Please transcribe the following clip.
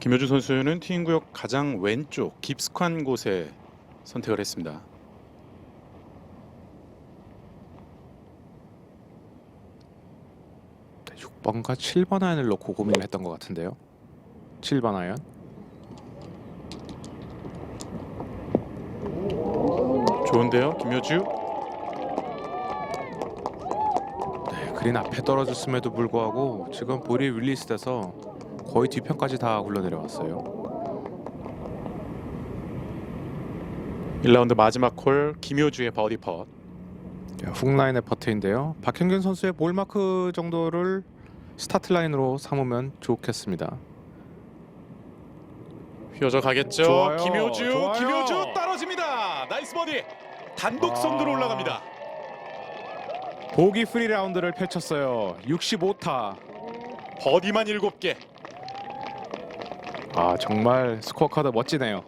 김효주 선수는 티인 구역 가장 왼쪽 깊숙한 곳에 선택을 했습니다. 네, 6번과 7번 아이언을 놓고 고민을 했던 것 같은데요. 7번 아이언. 좋은데요, 김효주. 네, 그린 앞에 떨어졌음에도 불구하고 지금 볼이 릴리스돼서 거의 뒤편까지 다 굴러 내려왔어요. 1라운드 마지막 홀 김효주의 버디 펫. 자, 훅라인의 퍼트인데요. 박현균 선수의 볼 마크 정도를 스타트 라인으로 삼으면 좋겠습니다. 휘어져 가겠죠. 좋아요, 김효주, 좋아요. 김효주 떨어집니다. 나이스 버디. 단독 선두로 아. 올라갑니다. 보기 프리 라운드를 펼쳤어요. 65타. 버디만 7개. 아 정말 스코어 카드 멋지네요.